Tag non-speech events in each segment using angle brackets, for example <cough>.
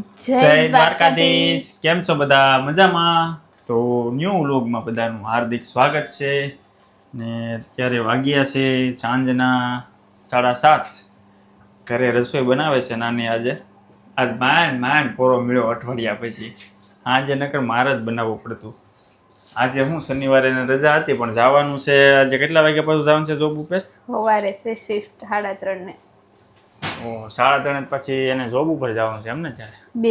જય દ્વારકાધીશ. કેમ છો બધા? મજામાં? તો ન્યૂ વ્લોગમાં બધાનું હાર્દિક સ્વાગત છે. ને અત્યારે વાગ્યા છે સાંજના સાડા સાત. ઘરે રસોઈ બનાવે છે નાની આજે. આજ માંડ માંડ પોરો મળ્યો અઠવાડિયા પછી. આજે નકર મારે જ બનાવવું પડતું. આજે હું શનિવારે રજા હતી પણ જવાનું છે. આજે કેટલા વાગ્યા પછી જવાનું છે જોબ ઉપર? સવારે છે શિફ્ટ સાડા ત્રણ ને ઓ સાડા ત્રણ પછી એને જોબ ઉપર જવાનું છે એમને ત્યારે? બે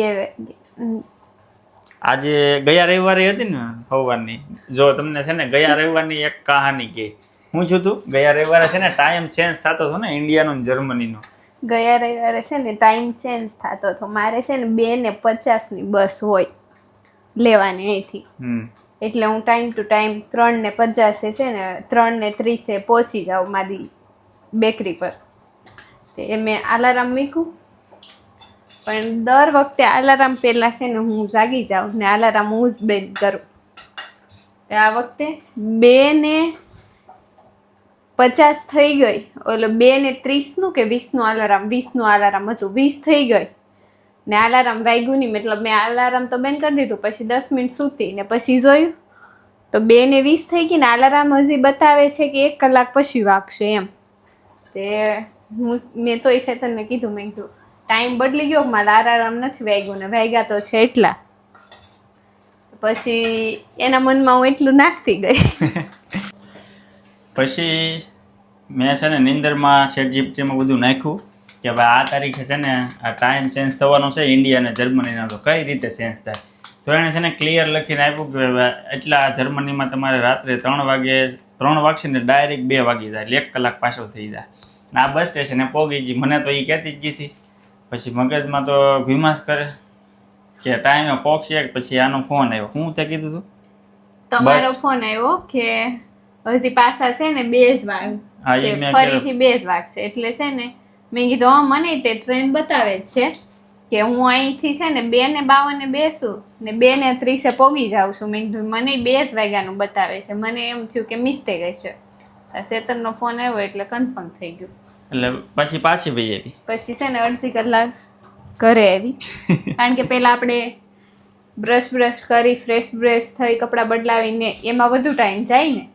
આજે ગયા રવિવારે હતી ને સવારની જો તમને છે ને ગયા રવિવારની એક કહાની કે હું છું તું? ગયા રવિવારે છે ને ટાઈમ ચેન્જ થતો હતો ને ઇન્ડિયાનો ને જર્મનીનો? ગયા રવિવારે છે ને ટાઈમ ચેન્જ થતો હતો. મારે છે ને બે ને પચાસની બસ હોય લેવાની અહીંથી. એટલે હું ટાઈમ ટુ ટાઈમ ત્રણ ને પચાસે છે ને ત્રણ ને ત્રીસે પહોંચી જાઉં મારી બેકરી પર. એ મેં અલાર્મ મૂક્યું. પણ દર વખતે અલાર્મ પહેલાં છે ને હું જાગી જાઉં ને અલાર્મ હું જ બંધ કરું. આ વખતે બે ને પચાસ થઈ ગઈ. ઓલો બે ને ત્રીસનું કે વીસનું અલાર્મ વીસનું અલાર્મ હતું. વીસ થઈ ગઈ. ને અલાર્મ વાગ્યું નહીં. મતલબ મેં અલાર્મ તો બંધ કરી દીધું. પછી દસ મિનિટ સૂતી ને પછી જોયું. તો બે ને વીસ થઈ ગઈ ને અલાર્મ હજી બતાવે છે કે એક કલાક પછી વાગશે એમ. તે હું મેં તો એ શેતનને કીધું, મેં કીધું ટાઈમ બદલી ગયો, મારા આરામ નથી વાગ્યો ને વાગ્યા તો છે એટલા. પછી એના મનમાં હું એટલું નાખતી ગઈ. <laughs> પછી મેં છે ને નિંદરમાં શેઠ જીપટીમાં બધું નાખ્યું કે ભાઈ આ તારીખે છે ને આ ટાઈમ ચેન્જ થવાનો છે ઇન્ડિયા અને જર્મનીનો તો કઈ રીતે ચેન્જ થાય? તો એણે છે ને ક્લિયર લખીને આપ્યું કે એટલા જર્મનીમાં તમારે રાત્રે ત્રણ વાગે, ત્રણ વાગશે ને ડાયરેક્ટ બે વાગી જાય, એટલે એક કલાક પાછો થઈ જાય. ને બસ સ્ટેશને પોગી ગઈ. મને તો એ કહેતી જ ગઈ પછી મગજમાં તો ઘુમાસ કરે. કે ટાઈમે પહોંચશે પછી આનો ફોન આવ્યો. હું તે કીધું તું? તમારો ફોન આવ્યો કે હજી પાછા છે ને બે જ વાગ છે. ફરીથી બે જ વાગશે એટલે છે ને મેં કીધું હા મને તે ટ્રેન બતાવે જ છે કે હું અહીંથી છે ને બે ને બાવને બેસું ને બે ને ત્રીસે પોગી જાઉં છું. મેં કીધું મને બે જ વાગ્યાનું બતાવે છે. મને એમ થયું કે મિસ્ટેક હશે. આ શેતનનો ફોન આવ્યો એટલે કન્ફર્મ થઈ ગયું. એટલે પછી પાછી ભાઈ આવી. પછી છે ને અડધી કલાક ઘરે આવી. <laughs> કારણ કે પહેલાં આપણે બ્રશ બ્રશ કરી ફ્રેશ બ્રશ થઈ કપડાં બદલાવીને એમાં વધુ ટાઈમ જાય ને.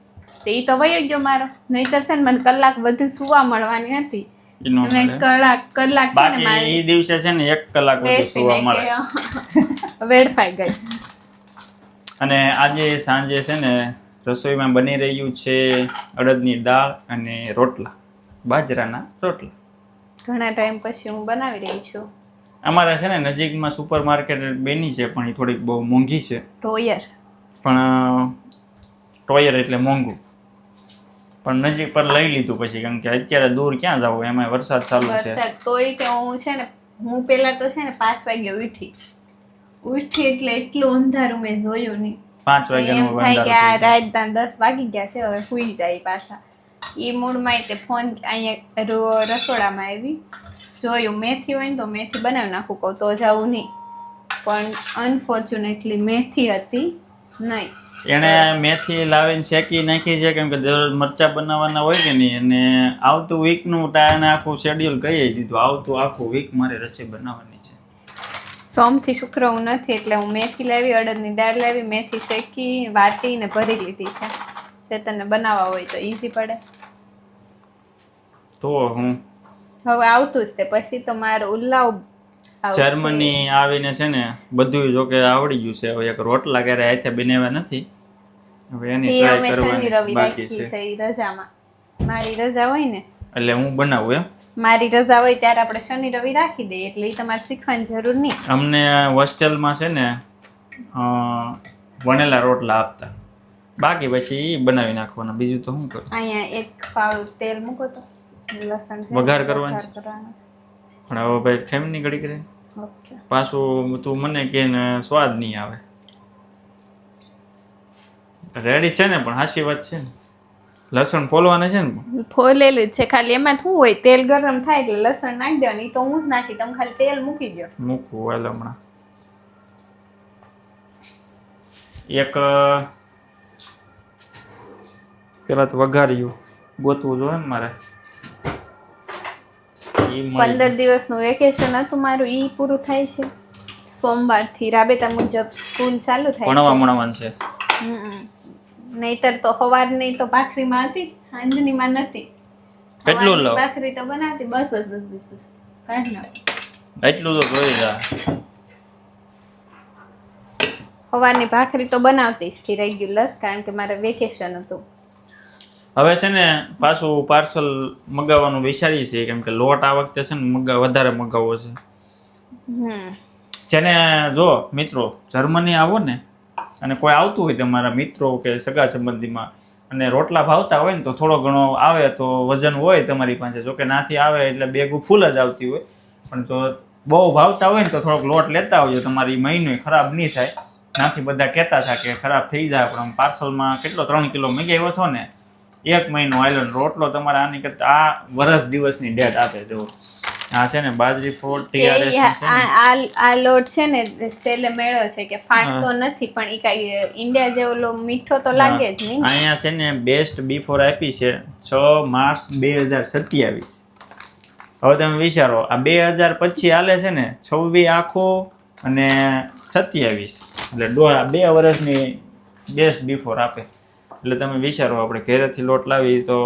તો એ તો વયો ગયો મારો. નહીંતર છે ને મને કલાક વધુ સુવા મળવાની હતી. કલાક કલાક છે ને મારે દિવસે છે ને એક કલાક વધુ સુવા મળે. <laughs> વેડફાઈ ગઈ. અને આજે સાંજે છે ને રસોઈમાં બની રહ્યું છે અડદની દાળ અને રોટલા. બાજરાના રોટલા. ઘણા ટાઈમ પછી હું બનાવી રહી છું. અમારા છે ને નજીકમાં સુપર માર્કેટ બેની છે પણ એ થોડીક બહુ મોંઘી છે. ટોયર. પણ ટોયર એટલે મોંઘું. પણ નજીક પર લઈ લીધું પછી કારણ કે અત્યારે દૂર ક્યાં જવું એમાં વરસાદ ચાલુ છે. વરસાદ તોય કે હું છે ને હું પહેલા તો છે ને પાંચ વાગે ઉઠી. ઉઠી એટલે એટલું અંધારું મેં જોયું નહીં. પાંચ એમ વાગ્યાનું થાય કે આ બંધારું રાતના દસ વાગી ગયા છે હવે સુઈ જાય પાછા. એ મૂળમાં તે ફોન અહીંયા રસોડામાં આવી. જોયું મેથી હોય ને તો મેથી બનાવી નાખું કહું તો જવું નહીં. પણ અનફોર્ચ્યુનેટલી મેથી હતી નહીં. એણે મેથી લાવીને શેકી નાખી છે કેમ કે દરરોજ મરચા બનાવવાના હોય કે નહીં અને આવતું વીકનું ટાણે આખું શેડ્યુલ કહી દીધું આવતું આખું વીક મારે રસોઈ બનાવવાની છે. સોમથી શુક્ર હું નથી એટલે હું મેથી લાવી અડદની દાળ લાવી મેથી શેકી વાટીને ભરી લીધી છે. તને બનાવવા હોય તો ઈઝી પડે. તો હું હવે આવતું જ તે. પછી તો મારે ઉલ્લાવ જર્મની આવીને છે ને બધું જો કે આવડી ગયું છે. હવે એક રોટલા ક્યારે હાથે બનાવ્યા નથી. હવે એની ટ્રાય કરવાની બાકી છે. રજામાં. મારી રજા હોય ને? એટલે હું બનાવું એમ? મારી રજા હોય ત્યારે આપણે શનિ રવિ રાખી દઈએ. એટલે એ તમારે શીખવાની જરૂર નહીં. અમને હોસ્ટેલમાં છે ને વણેલા રોટલા આપતા. બાકી પછી બનાવી નાખવાના. બીજું તો શું કરું? અહીંયા એક પાવડું તેલ મૂકો તો. લસણ વઘાર કરવાનો છે? પણ હવે ભાઈ ખેમની ઘડી? કરે પાછું તું મને કે સ્વાદ નહીં આવે. રેડી છે ને પણ હાસી વાત છે ને. લસણ ફોલવાના છે ને ફોલેલું છે ખાલી એમાં શું હોય તેલ ગરમ થાય એટલે લસણ નાખી દેવાનું તો હું જ નાખી તમે ખાલી તેલ મૂકી દો મૂકવું હાલ હમણાં. એક પેલા તો વઘાર્યું ગોતવું જોઈએ ને મારે. પંદર દિવસનું વેકેશન હતું મારું ઈ પૂરું થાય છે. સોમવારથી રાબેતા મુજબ સ્કૂલ ચાલુ થાય ભણવા ભણવાનું છે. નહીતર તો સવારની તો ભાખરીમાં હતી સાંજનીમાં નથી કેટલું લો ભાખરી તો બનાવતી બસ બસ બસ બસ બસ. કાઢ ના એટલું તો જોઈ જા. સવારની ભાખરી તો બનાવતી જ રેગ્યુલર કારણ કે મારે વેકેશન હતું. હવે છે ને પાછું પાર્સલ મગાવવાનું વિચારીએ છીએ કેમ કે લોટ આ વખતે છે ને મગા વધારે મગાવવો છે. જેને જો મિત્રો જર્મની આવો ને અને કોઈ આવતું હોય તમારા મિત્રો કે સગા સંબંધીમાં અને રોટલા ભાવતા હોય ને તો થોડો ઘણો આવે તો વજન હોય તમારી પાસે. જો કે નાથી આવે એટલે બેગું ફૂલ જ આવતી હોય. પણ જો બહુ ભાવતા હોય ને તો થોડોક લોટ લેતા આવજો. તમારી મહિનો ખરાબ નહીં થાય. નાથી બધા કહેતા હતા કે ખરાબ થઈ જાય પણ પાર્સલમાં કેટલો ત્રણ કિલો મગાવ્યો હતો ને એક મહિનો આયલો રોટલો તમારે આની કરતા આ વરસ દિવસની ડેટ આપે જો આ છે ને બાજરી ફોડ ટીઆરએસ આ લોટ છે ને સેલે મેળો છે કે ફાટતો નથી પણ ઈ કાંઈ ઇન્ડિયા જેવો લો મીઠો તો લાગે જ નહીં અહીંયા છે ને બેસ્ટ બિફોર આપી છે છ માર્ચ બે હજાર સત્યાવીસ. હવે તમે વિચારો આ બે હજાર પછી હાલે છે ને છવ્વીસ આખો અને સત્યાવીસ. એટલે દોઢ બે વર્ષની બેસ્ટ બિફોર આપે. એટલે તમે વિચારો આપણે ઘરેથી લોટ લાવી તો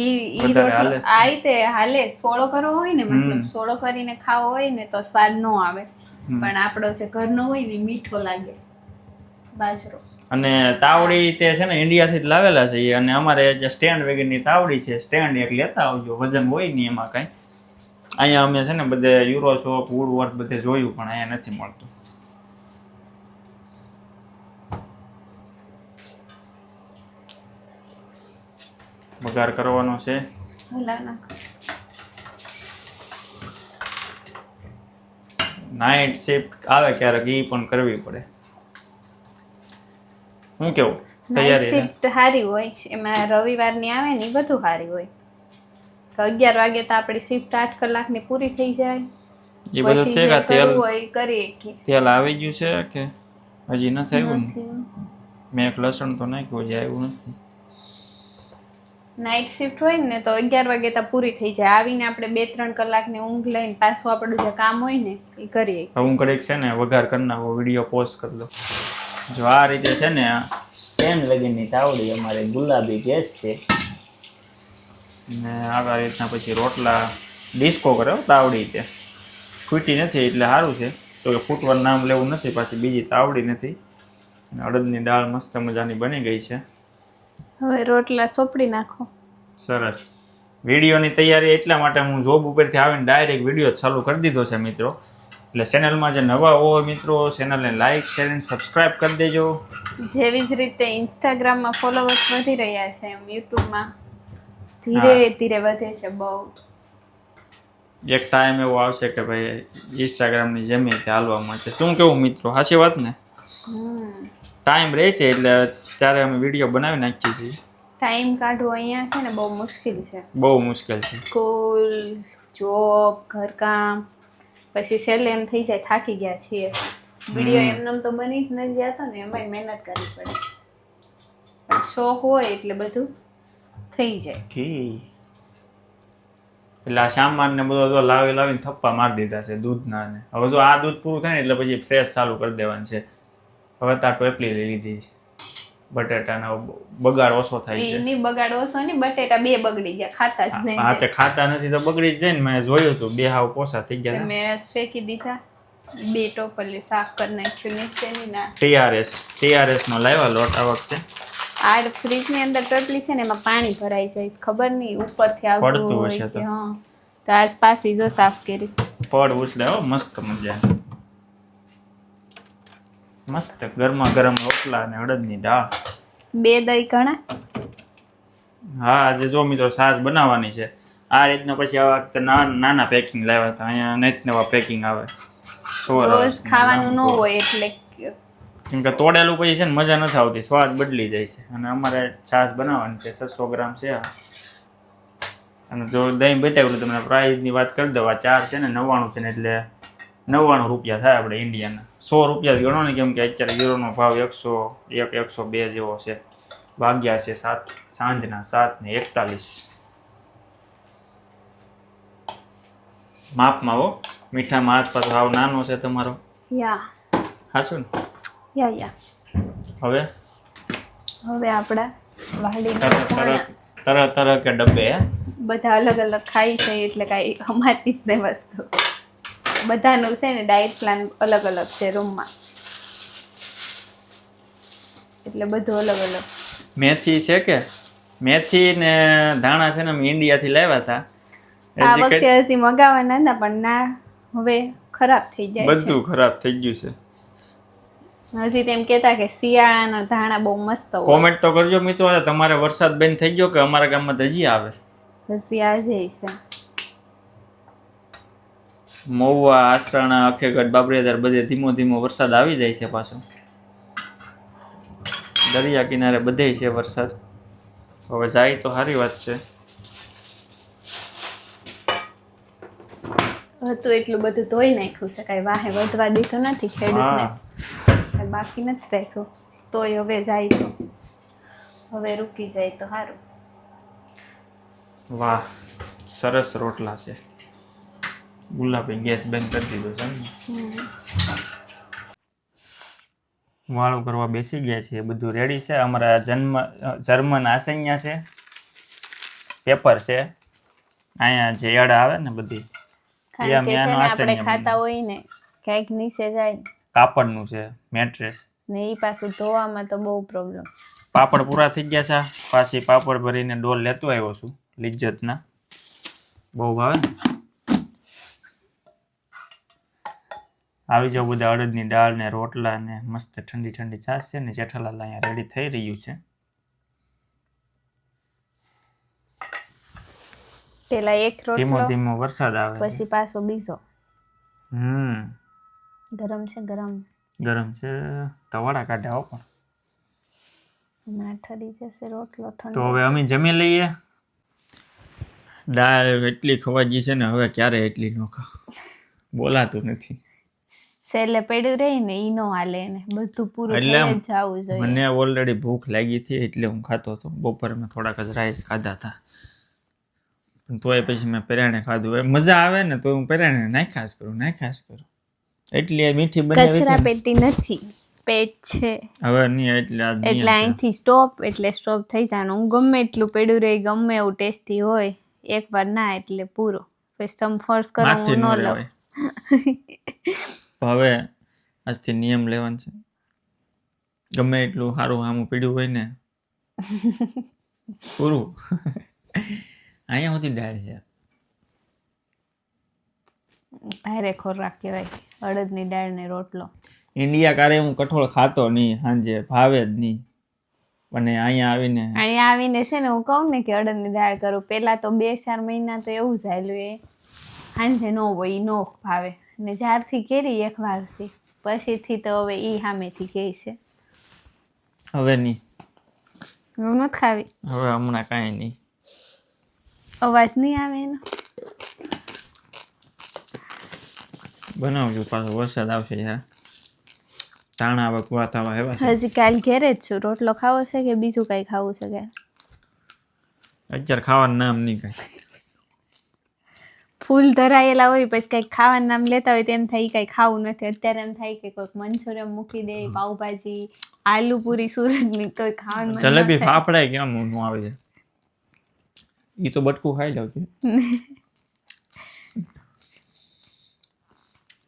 ઈ ઈ હાલે આ રીતે હાલે. સોળો કરવો હોય ને મતલબ સોળો કરીને ખાવો હોય ને તો સ્વાદ નો આવે. પણ આપણો જે ઘરનો હોય ને મીઠો લાગે. બાજરો. અને તાવડી તે છે ને ઇન્ડિયાથી જ લાવેલા છે અને અમારે જે સ્ટેન્ડ વગરની તાવડી છે સ્ટેન્ડ એક લેતા આવજો. વજન હોય નહીં એમાં કાંઈ. અહીંયા અમે છે ને બધે યુરો શોપ વુડવર્ક બધે જોયું પણ અહીંયા નથી મળતું. વઘાર કરવાનો છે. નાઇટ શિફ્ટ આવે ક્યારેક એ પણ કરવી પડે. હું કેવું? તૈયારી શિફ્ટ સારી હોય એમાં રવિવારની આવે ને એ બધું સારી હોય. અગિયાર વાગે તો આપણી શિફ્ટ આઠ કલાકની પૂરી થઈ જાય. એ બધું છે કે તેલ તેલ આવી ગયું છે કે હજી નથી. આવ્યું મેં એક લસણ તો નાખ્યું હજી આવ્યું નથી. નાઇટ શિફ્ટ હોય ને તો અગિયાર વાગે તો પૂરી થઈ જાય. આવીને આપણે બે ત્રણ કલાકની ઊંઘ લઈને પાછું આપણું જે કામ હોય ને, એ કરીએ. હું કડીક છે ને, વઘાર કરી નાખો, વીડિયો પોસ્ટ કરી દો. જો આ રીતે છે ને સ્ટેન્ડ લગીની તાવડી અમારે ગુલાબી ગેસ છે. ને આવા રીતના પછી રોટલા ડિસ્કો કરે તાવડી તે. ફૂટી નથી એટલે સારું છે. તો કે ફૂટવાનું નામ લેવું નથી, પાછી બીજી તાવડી નથી. અને અડદની દાળ મસ્ત મજાની બની ગઈ છે. હવે રોટલા સોપડી નાખો. સરસ. વિડીયોની તૈયારી એટલા માટે હું જોબ ઉપરથી આવીને ડાયરેક્ટ વીડિયો ચાલુ કરી દીધો છે મિત્રો. એટલે ચેનલમાં જે નવા હોય મિત્રો ચેનલને લાઇક શેર અને સબસ્ક્રાઇબ કરી દેજો. જેવી જ રીતે ઇન્સ્ટાગ્રામમાં ફોલોવર્સ વધી રહ્યા છે એમ યુટ્યુબમાં ધીરે ધીરે વધે છે બહુ. એક ટાઈમ એવો આવશે કે ભાઈ ઇન્સ્ટાગ્રામની જેમ તે હાલવા મળશે. શું કેવું મિત્રો? સાચી વાત ને? હમ. ટાઈમ રહેશે એટલે ત્યારે અમે વીડિયો બનાવી નાખીએ છીએ. ટાઈમ કાઢવો અહીંયા છે ને બહુ મુશ્કેલ છે. બહુ મુશ્કેલ છે. સ્કૂલ જોબ ઘરકામ પછી છેલ્લે એમ થઈ જાય થાકી ગયા છીએ. વીડિયો એમનેમ તો બની જ નથી જતો ને એમાંય મહેનત કરવી પડે. શોખ હોય એટલે બધું થઈ જાય. એટલે આ સામાન ને બધો તો લાવી લાવીને થપ્પા મારી દીધા છે દૂધના ને. હવે જો આ દૂધ પૂરું થાય ને એટલે પછી ફ્રેશ ચાલુ કરી દેવાનું છે. હવે તો આ ટોપલી લઈ લીધી છે. બટેટાનો બગાડ ઓછો થાય છે. એની બગાડ ઓછો ને બટેટા બે બગડી ગયા ખાતા જ નહીં હા તે ખાતા નથી તો બગડી જ જાય ને મેં જોયું હતું બે હાવ પોસા થઈ ગયા મેં ફેંકી દીધા બે ટોપલી સાફ કરી નાખ્યું નીચેની ના. ટીઆરએસ ટીઆરએસ નો લાવ્યા લોટ આ વખતે. આ ફ્રીજની અંદર ટોટલી છે ને એમાં પાણી ભરાઈ જાય ખબર નહીં ઉપરથી આવતું પડતું હોય હા. તો આજ પાછી જો સાફ કરી. પડ ઉછળે હો મસ્ત મજા. મસ્ત ગરમા ગરમ રોટલા અને અડદની દાળ. બે દહીં ઘણા? હા આજે જો મિત્રો છાશ બનાવવાની છે. આ રીતના પછી આ વખતે નાના પેકિંગ લાવ્યા હતા. અહીંયા નેત નવા પેકિંગ આવે. રોજ ખાવાનું ન હોય એટલે કેમ કે તોડેલું પછી છે ને મજા નથી આવતી. સ્વાદ બદલી જાય છે. અને અમારે છાશ બનાવવાની છે. છસો ગ્રામ છે અને જો દહીં બતાવ્યું તમને પ્રાઇઝની વાત કરી દઉં. આ ચાર છે ને નવ્વાણું છે ને એટલે નવ્વાણું રૂપિયા થાય આપણે ઇન્ડિયાના સો રૂપિયા ગણો ને કેમ કે અત્યારે યુરોનો ભાવ એકસો એક એકસો બે જેવો છે. વાગ્યા છે સાત સાંજના સાત ને એકતાલીસ. માપમાં હો. મીઠામાં હાથ પાછો ભાવ નાનો છે તમારો. યા. હાસું ને? યા યા. હવે? હવે આપણે વાડી તરત તરત કે ડબ્બે બધા અલગ અલગ ખાઈ છે એટલે કાંઈ અમારી જ નહીં વસ્તુ. બધાનું છે ને ડાયટ પ્લાન અલગ અલગ છે રૂમમાં એટલે બધું અલગ અલગ. મેથી છે કે? મેથી ને ધાણા છે ને અમે ઇન્ડિયાથી લાવ્યા હતા. આ વખતે હજી મગાવવાના હતા પણ ના હવે ખરાબ થઈ જાય બધું ખરાબ થઈ ગયું છે. હજી તેમ કહેતા કે શિયાળાના ધાણા બહુ મસ્ત હોય. કોમેન્ટ તો કરજો મિત્રો તમારે વરસાદ બંધ થઈ ગયો કે અમારા ગામમાં ધજી આવે? હજી આજે છે. મહુવા આસરાણા અખેગઢ બાબરેદાર બધે ધીમો ધીમો વરસાદ આવી જાય છે પાછો. દરિયા કિનારે બધે છે વરસાદ. હવે જાય તો સારી વાત છે. હતું એટલું બધું ધોઈ નાખ્યું છે કાંઈ વાહે વધવા દીધું નથી ખેડૂતને. બાકી નથી રાખ્યું. તોય હવે જાય તો. હવે રૂકી જાય તો સારું. વાહ સરસ રોટલા છે. ગુલાબી ગેસ બંધ કરી દીધો છે વાળું કરવા બેસી ગયા છે બધું રેડી છે. અમારા જન્મ જર્મન આસૈયા છે. પેપર છે. અહીંયા જે એડ આવે ને બધી. કારણ કે છે આનું આપણે ખાતા હોય ને ક્યાંક નીચે જાય. કાપડનું છે મેટ્રેસ ને એ પાછું ધોવામાં તો બહુ પ્રોબ્લેમ પાપડ પૂરા થઈ ગયા છે. પાછી પાપડ ભરીને ડોલ લેતો આવ્યો છું લિજ્જતના. બહુ ભાવે આવી જાવ બધા અડદની દાળ ને રોટલા ને મસ્ત ઠંડી ઠંડી છાશ છે ને જેઠાલાલ અહીંયા રેડી થઈ રહ્યું છે. પેલા એક ધીમો રોટલો ધીમો વરસાદ આવે પછી પાછો બીજો. હમ. ગરમ છે ગરમ. ગરમ છે. તવાડા કાઢ્યા પણ. ઠરી જશે રોટલો તો હવે અમે જમી લઈએ. દાળ એટલી ખવાજી છે ને હવે ક્યારે એટલી ન ખાવ બોલાતું નથી. છેલ્લે પડ્યું રહી ને ઈ નો હાલે ને. બધું પૂરું એટલે થઈ આમ જ જવું જોઈએ. મને ઓલરેડી ભૂખ લાગી હતી એટલે હું ખાતો હતો. બપોરે મેં થોડાક જ રાઈસ ખાધા હતા. પણ તોય પછી મેં પેરાણે ખાધું. એ મજા આવે ને તો હું પેરાણે નાખ્યા જ કરું નાખ્યા જ કરું. એટલી આ મીઠી બનાવી કચરા હતી ને. પેટી નથી. પેટ છે. હવે નહીં એટલે આ નિયમ એટલે છે. અહીંથી સ્ટોપ એટલે સ્ટોપ થઈ જવાનું હું ગમે એટલું પડ્યું રહી ગમે એવું ટેસ્ટી હોય એકવાર ના એટલે પૂરો. પછી તમે ફોર્સ કરો હું ન ન લઉં. રહેવાય <laughs> હવે આજથી નિયમ લેવાનો છે. ગમે એટલું સારું સામું પીડ્યું હોય ને પૂરું. અહીંયા સુધી ડાળ છે. ભારે ખોરાક કહેવાય અડદની દાળ ને રોટલો. ઇન્ડિયા કારે હું કઠોળ ખાતો નહીં સાંજે ભાવે જ નહીં. અને અહીંયા આવીને અહીંયા આવીને છે ને હું કહું ને કે અડદની દાળ કરું. પહેલા તો બે ચાર મહિના તો એવું જ હાલ્યું એ. સાંજે ન હોય નો ભાવે. ને જ્યારથી કેરી એક વાગથી પછીથી તો હવે ઈ સામેથી કે છે. હવે નહીં હું નથી ખાવી હવે હમણાં કાંઈ નહીં અવાજ નહીં આવે એનો? બનાવજો પાછો વરસાદ આવશે યાર. તાણા વકવા પૂરા થવા હજી કાલ ઘેરે જ છું. રોટલો ખાવો છે કે બીજું કાંઈ ખાવું છે કે? અત્યારે ખાવાનું નામ નહીં કાંઈ. ફૂલ ધરાયેલા હોય પછી કંઈક ખાવાનું નામ લેતા હોય તેમ થાય કઈ ખાવું નથી. અત્યારે એમ થાય કે કોઈક મંચુરિયમ મૂકી દે પાઉભાજી આલુ પૂરી સુરતની તો ખાવાનું જલેબી ફાફડા કેમ નું આવે છે? ઈ તો બટકું ખાઈ લઉં છું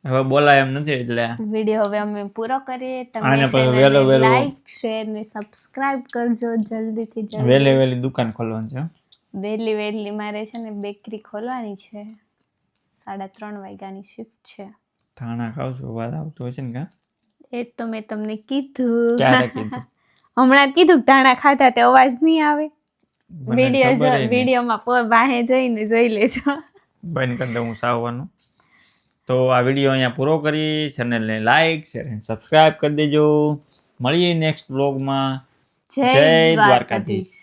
હવે બોલાય એમ નથી એટલે. વીડિયો હવે અમે પૂરો કરીએ. તમે વેલો વહેલો- લાઈક શેર ને સબસ્ક્રાઇબ કરજો જલ્દીથી જલ્દી. વેલી વેલી દુકાન ખોલવાની છે. વેલી વહેલી મારે છે ને બેકરી ખોલવાની છે. સાડા ત્રણ વાગ્યાની શિફ્ટ છે. ધાણા ખાવ છો વાત આવતો હશે ને કા? એ તો મેં તમને કીધું. <laughs> હમણાં કીધું ધાણા ખાધા તે અવાજ નહીં આવે. વીડિયો. વિડીયોમાં વાહે જઈને જોઈ લેજો. બંધ કરી દઉં સાવવાનું. તો આ વીડિયો અહીંયા પૂરો કરી ચેનલને લાઈક શેર અને સબસ્ક્રાઇબ કરી દેજો. મળીએ નેક્સ્ટ બ્લોગમાં જય દ્વારકાધીશ.